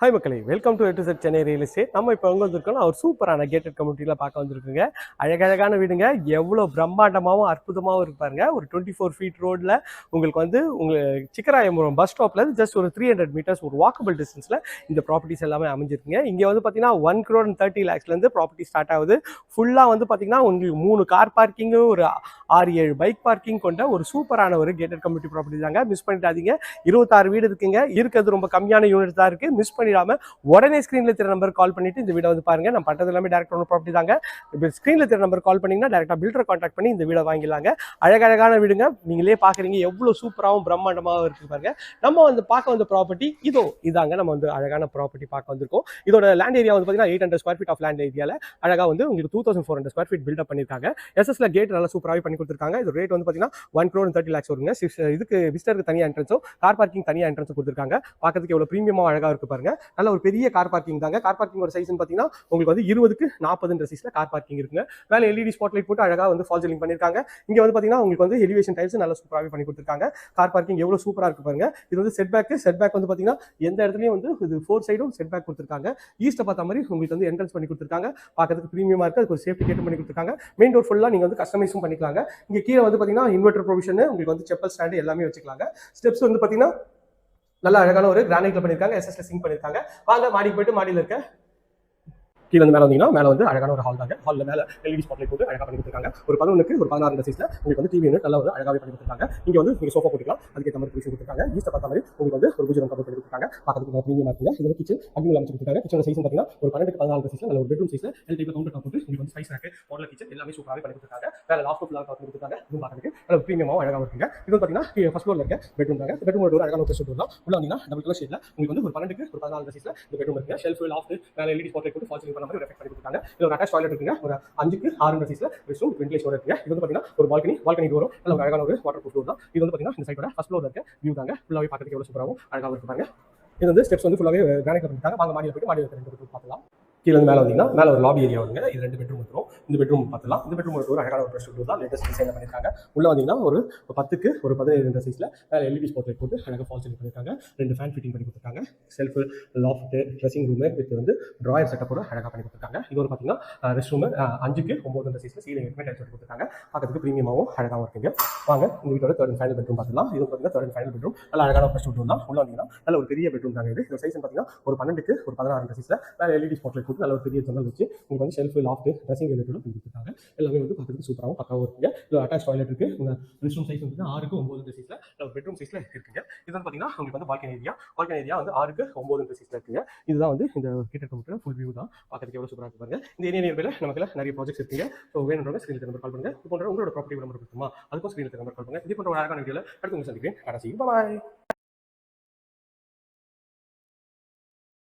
Hi மக்களே welcome to எட்டு set Chennai real estate நம்ம இப்போ எங்கே வந்திருக்கோம் ஒரு சூப்பரான கேட்டட் கம்யூனிட்டியில் பார்க்க வந்திருக்குங்க. அழகழகான வீடுங்க. எவ்வளோ பிரம்மாண்டமாகவும் அற்புதமாகவும் இருப்பாருங்க ஒரு டுவெண்ட்டி ஃபோர் ஃபீட் ரோட்டில் உங்களுக்கு வந்து உங்களுக்கு சிக்கராயபுரம் பஸ் ஸ்டாப்பில் ஜஸ்ட் ஒரு த்ரீ ஹண்ட்ரட் மீட்டர்ஸ் ஒரு வாக்கபிள் டிஸ்டன்ஸில் இந்த ப்ராப்பர்ட்டிஸ் எல்லாமே அமைஞ்சிருக்குங்க. இங்கே வந்து பார்த்தீங்கன்னா ஒன் crore அண்ட் தேர்ட்டி லேக்ஸ்லேருந்து ப்ராப்பர்ட்டி ஸ்டார்ட் ஆகுது. ஃபுல்லாக வந்து பார்த்தீங்கன்னா உங்களுக்கு மூணு கார் பார்க்கிங்கு ஒரு ஆறு ஏழு பைக் பார்க்கிங் கொண்ட ஒரு சூப்பரான ஒரு கேட்டட் கம்யூனிட்டி ப்ராப்பர்ட்டி தாங்க. மிஸ் பண்ணிடாதீங்க. இருபத்தாறு வீடு இருக்குங்க. இருக்கிறது ரொம்ப கம்மியான யூனிட் தான் இருக்குது மிஸ் பண்ணிடாம உடனே ஸ்க்ரீனில் திரு நம்பர் கால் பண்ணிட்டு இந்த வீடியோ வந்து பாருங்க. நம்ம பட்டது எல்லாமே டேரக்ட் ஒன்று ப்ராப்பர்ட்டி தாங்க. ஸ்க்ரீனில் தெரிய நம்பர் கால் பண்ணீங்கன்னா டேரெக்டாக பில்டர் கான்டாக்ட் பண்ணி இந்த வீடை வாங்கிடலாங்க. அழகழகான வீடுங்க. நீங்களே பார்க்குறீங்க எவ்வளோ சூப்பராகவும் பிரம்மாண்டமாகவும் இருக்கு பாருங்க. நம்ம வந்து பார்க்க வந்த ப்ராப்பர்ட்டி இதோ இதாங்க. நம்ம வந்து அழகான ப்ராப்பர்ட்டி பார்க்க வந்திருக்கோம். இதோட லேண்ட் ஏரியா வந்து பார்த்தீங்கன்னா eight hundred square feet of land ஏரியாவில் அழகாக வந்து உங்களுக்கு two thousand four hundred square feet built up பண்ணியிருக்காங்க எஸ்எஸ்ல கேட் நல்லா சூப்பராகவே பண்ணி கொடுத்துருக்காங்க. இது ரேட் வந்து பார்த்தீங்கன்னா ஒன் க்ரோர் தேர்ட்டி லேக்ஸ் வருங்க. இதுக்கு விசிட்டருக்கு தனியாக என்ட்ரன்ஸும் கார் பார்க்கிங் தனியாக என்ட்ரன்ஸும் கொடுத்துருக்காங்க. பார்க்கறதுக்கு எவ்வளோ ப்ரீமியமாக அழகாக இருக்கு பாருங்க. நல்ல ஒரு பெரிய கார் பார்க்கிங் தாங்க. கார் பார்க்கிங்கோட சைஸ்னு பார்த்தீங்கன்னா உங்களுக்கு வந்து இருபதுக்கு நாற்பதுன்ற சைஸில் கார் பார்க்கிங் இருக்குங்க. மேலே எல்இடி ஸ்பாட் லைட் போட்டு அழகாக வந்து ஃபால் சீலிங் பண்ணியிருக்காங்க இங்கே வந்து பார்த்தீங்கன்னா உங்களுக்கு வந்து எலிவேஷன் டைல்ஸ் நல்லா சூப்பராகவே பண்ணி கொடுத்துருக்காங்க. கார் பார்க்கிங் எவ்வளோ சூப்பராக இருக்கு பாருங்க. இது வந்து செட் பேக் செட் பேக் வந்து பார்த்தீங்கன்னா எந்த இடத்துலையும் வந்து இது ஃபோர் சைடும் செட் பேக் கொடுத்துருக்காங்க. ஈஸ்ட்டை பார்த்த மாதிரி உங்களுக்கு வந்து என்ட்ரன்ஸ் பண்ணி கொடுத்துருக்காங்க. பார்க்கறதுக்கு ப்ரீமியமாக இருக்குது அதுக்கு ஒரு சேஃப்டி கேட்டும் பண்ணி கொடுத்துருக்காங்க. மெயின் டோர் ஃபுல்லாக நீங்கள் வந்து கஸ்டமைஸும் பண்ணிக்கலாங்க. இங்கே கீழே வந்து பார்த்தீங்கன்னா இன்வெர்டர் ப்ரொவிஷன் உங்களுக்கு வந்து செப்பல் ஸ்டாண்டு எல்லாமே வச்சுக்கலாங்க. ஸ்டெப்ஸ் வந்து பார்த்தீங்கன்னா நல்ல அழகான ஒரு கிரானைட்ல பண்ணியிருக்காங்க எஸ்எஸ்ல சிங்க் பண்ணியிருக்காங்க. வாங்க மாடிக்கு போயிட்டு மாடியில் இருக்க கீழே வந்து மேலே வந்தீங்கன்னா மேலே வந்து அழகான ஒரு ஹால் தாங்க. ஹாலில் மேலே எல்இடி ஸ்பாட்லைட் போட்டு அழகாக பண்ணி கொடுத்துருக்காங்க. ஒரு பதினொன்றுக்கு ஒரு பதினாறு சைஸில் உங்களுக்கு வந்து டிவி யூனிட் நல்ல ஒரு அழகாக பண்ணி கொடுத்துருக்காங்க. இங்கே வந்து நீங்கள் சோஃபா போட்டுக்கலாம். அதுக்கேற்ற மாதிரி பிடிச்சி கொடுத்துருக்காங்க. ஈஸ்ட்டை பார்த்த மாதிரி உங்களுக்கு வந்து ஒரு பூஜை கம்பெனி பண்ணி கொடுத்துருக்காங்க. பார்க்கறதுக்கு ப்ரீமியமாக இருக்குங்க. இது வந்து கிச்சன் அங்கே அமைச்சு கொடுத்துருக்காங்க. கிச்சனோட சைஸ் பார்த்தீங்கன்னா ஒரு பன்னெண்டு பதினாலு சைஸில் நல்ல ஒரு பெட்ரூம் சைஸில் எல் டைப் கவுண்டர் டாப் போட்டு உங்களுக்கு வந்து ஸ்பைஸ் ரேக்கு மாடல் கிச்சன் எல்லாமே சூப்பராகவே பண்ணி கொடுத்துருக்காங்க. வேலை லாஸ்ட் ஃபுல்லாக பார்த்து கொடுத்துருக்காங்க. இதுவும் பார்க்கறதுக்கு நல்ல ப்ரீமியமாக அழகாக இருக்குங்க. இது பார்த்தீங்கன்னா ஃபஸ்ட் ஃப்ளோரில் இருக்க பெட்ரூம் தாங்க. பெட்ரூமோட ஒரு அழகான ஒரு பெட்ரூம் தான் உள்ள வந்தீங்கன்னா டபுள் கலர் ஷேட்ல உங்களுக்கு வந்து ஒரு பன்னெண்டுக்கு ஒரு பதினாலு சைஸில் இந்த பெட்ரூம் இருக்குங்க. ஷெல்ஃப் லாஃப்ட் மேலே எல்இடி ஸ்பாட்லைட் போட்டு ஃபால் பண்ண மாதிரி ஒரு எஃபெக்ட் பண்ணி கொடுத்துருக்காங்க. இதுல ஒரு அட்டாச் டாய்லெட் இருக்குங்க. ஒரு அஞ்சுக்கு ஆறு சைஸ்ல ரெஸ்ட் ரூம் வென்டிலேஷன் இருக்குங்க. இது வந்து பார்த்தீங்கன்னா ஒரு பால்கனி பால்கனி வரும் நல்ல ஒரு அழகான ஒரு வாட்டர் ப்ரூஃப் தான். இது வந்து பார்த்தீங்கன்னா இந்த சைடோட ஃபர்ஸ்ட் ஃப்ளோர் இருக்க வியூ தாங்க. ஃபுல்லாகவே பார்க்கறதுக்கு எவ்வளோ சூப்பராகவும் அழகாகவும் இருப்பாங்க இது வந்து ஸ்டெப்ஸ் வந்து ஃபுல்லாகவே கிரானைட் பண்ணிட்டாங்க வாங்க மாடியில் போயிட்டு மாடியில் ரெண்டு பார்க்கலாம் கீழே மேலே வந்தீங்கன்னா மேலே ஒரு லாபி ஏரியா வருங்க. இது ரெண்டு பெட்ரூம் வந்துடும் இந்த பெட்ரூம் பார்த்துலாம் இந்த பெட்ரூம் ஒரு அழகான ஒரு ரெஸ்ட் தான். லேட்டஸ்ட் டிசைன் பண்ணியிருக்காங்க. உள்ள வந்தீங்கன்னா ஒரு பத்துக்கு ஒரு பதினேழு ரெண்டு சைஸில் மேலே எல்இடி ஸ்பாட் லைட் போட்டு அழகாக ஃபால் பண்ணியிருக்காங்க. ரெண்டு ஃபேன் ஃபிட்டிங் பண்ணி கொடுத்துருக்காங்க. Shelf loft dressing room with வந்து ட்ராயர் செட்டப்போட அழகாக பண்ணி கொடுத்துருக்காங்க. இது ஒரு பார்த்தீங்கன்னா ரெஸ்ட் ரூமு அஞ்சுக்கு ஒம்பது சைஸில் சீலிங் எக்மெண்ட் டைல்ஸ் கொடுத்துருக்காங்க. பார்க்கறதுக்கு ப்ரீமியமாகவும் அழகாகவும் இருக்குங்க வாங்க இந்த வீட்டோட தேர்ட் அண்ட் ஃபைனல் பெட்ரூம் பார்த்துலாம் இது பார்த்தீங்கன்னா தேர்ட் அண்ட் ஃபைனல் பெட்ரூம் நல்ல அழகான ஃபர்ஸ்ட் பெட்ரூம் தான். உள்ள வந்தீங்கன்னா நல்ல ஒரு பெரிய பெட்ரூம் தாங்க இது. இந்த சைஸ் பார்த்தீங்கன்னா ஒரு பன்னெண்டுக்கு ஒரு பதினாறு சைஸில் மேலே எல்இடி ஸ்பாட் லைட் போட்டு நல்ல ஒரு பெரிய ஜன்னல் வச்சு உங்களுக்கு வந்து ஷெல்ஃப் லாஃப்ட் ட்ரெஸ்ஸிங் யூனிட்டோட கொடுத்துருக்காங்க எல்லாமே வந்து பார்த்துக்கு சூப்பராகவும் பக்காவும் இருக்குங்க. இது அட்டாச் டாய்லெட் இருக்கு. உங்கள் ரெஸ்ட் ரூம் சைஸ் வந்து ஆறுக்கு ஒன்பது சைஸ்ல பெட்ரூம் சைஸில் இருக்குங்க. இது வந்து பார்த்தீங்கன்னா உங்களுக்கு வந்து பால்கனி ஏரியா பால்கனி ஏரியா வந்து ஆறுக்கு ஒன்பது சைஸில் இருக்குங்க. இதுதான் வந்து இந்த கிட்ட கம்ப்யூட்டர் ஃபுல் வியூ தான். பார்க்கறதுக்கு எவ்வளோ சூப்பராக இருக்கு பாருங்க. இந்த ஏரியா நியர்பைல நமக்கு நிறைய ப்ராஜெக்ட்ஸ் இருக்குங்க. ஸோ வேணுன்றவங்க ஸ்க்ரீனில் நம்பர் கால் பண்ணுங்க. இது போன்ற உங்களோட ப்ராப்பர்ட்டி நம்பர் கொடுக்குமா அதுக்கும் ஸ்க்ரீனில் நம்பர் கால் பண்ணுங்க. இது போன்ற ஒரு அழகான வீடியோவில் அடுத்து உங்க சந்திக்கிறேன். கடைசி பாய்